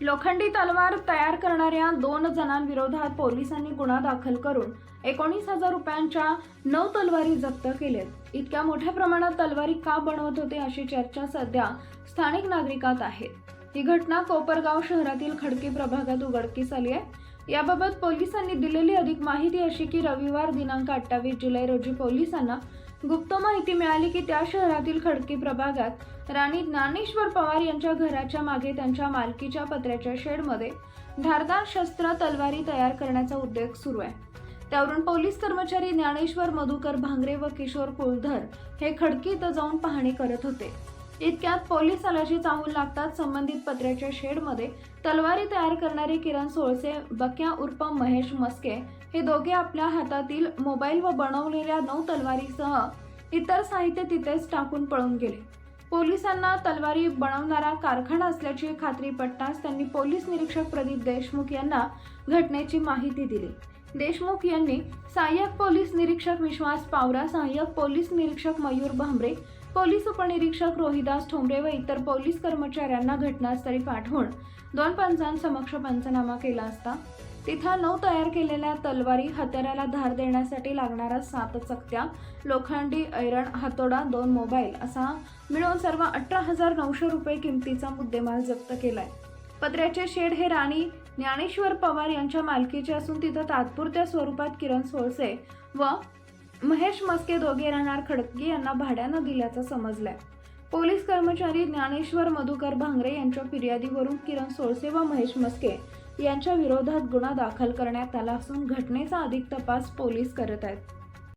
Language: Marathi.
लोखंडी तलवार तयार करणाऱ्या दोन जणांविरोधात पोलिसांनी गुन्हा दाखल करून एकोणीस हजार रुपयांच्या नऊ तलवारी जप्त केल्यात इतक्या मोठ्या प्रमाणात तलवारी का बनवत होते अशी चर्चा सध्या स्थानिक नागरिकात आहे. ही घटना कोपरगाव शहरातील खडकी प्रभागात उघडकीस आली आहे. याबाबत पोलिसांनी दिलेली अधिक माहिती अशी की रविवार दिनांक अठ्ठावीस जुलै रोजी पोलिसांना गुप्त माहिती मिळाली की त्या शहरातील खडकी प्रभागात राणी ज्ञानेश्वर पवार यांच्या घराच्या मागे त्यांच्या मालकीच्या पत्र्याच्या शेडमध्ये धारदार शस्त्र तलवारी तयार करण्याचा उद्योग सुरू आहे. त्यावरून पोलीस कर्मचारी ज्ञानेश्वर मधुकर भांगरे व किशोर कुलधर हे खडकी इथं जाऊन पाहणी करत होते. इतक्यात पोलीस आल्याची चाहूल लागतात संबंधित पत्र्याच्या शेडमध्ये तलवारी तयार करणारे किरण सोळसे बक्या उर्फ महेश मस्के हे दोघे आपल्या हातातील मोबाईल व बनवलेल्या नऊ तलवारीसह इतर साहित्य तिथेच टाकून पळून गेले. पोलिसांना तलवारी बनवणारा कारखाना असल्याची खात्री पटताच त्यांनी पोलीस निरीक्षक प्रदीप देशमुख यांना घटनेची माहिती दिली. देशमुख यांनी सहाय्यक पोलीस निरीक्षक विश्वास पावरा सहाय्यक पोलीस निरीक्षक मयूर भांबरे पोलीस उपनिरीक्षक रोहिदास ठोंबरे व इतर पोलीस कर्मचाऱ्यांना घटनास्थळी पाठवून दोन पंचांसमक्ष पंचनामा केला असता. तिथं नऊ तयार केलेल्या तलवारी हत्याराला धार देण्यासाठी लागणाऱ्या सात चकत्या लोखंडी ऐरण हातोडा दोन मोबाईल असा मिळून सर्व अठरा हजार नऊशे रुपये किमतीचा मुद्देमाल जप्त केलाय. पत्र्याचे शेड हे राणी ज्ञानेश्वर पवार यांच्या मालकीचे असून तिथं तात्पुरत्या स्वरूपात किरण सोळसे व महेश मस्के दोघे राहणार खडके यांना भाड्यानं दिल्याचं समजलंय. पोलीस कर्मचारी ज्ञानेश्वर मधुकर भांगरे यांच्या फिर्यादीवरून किरण सोळसे व महेश मस्के यांच्या विरोधात गुन्हा दाखल करण्यात आला असून घटनेचा अधिक तपास पोलीस करत आहेत.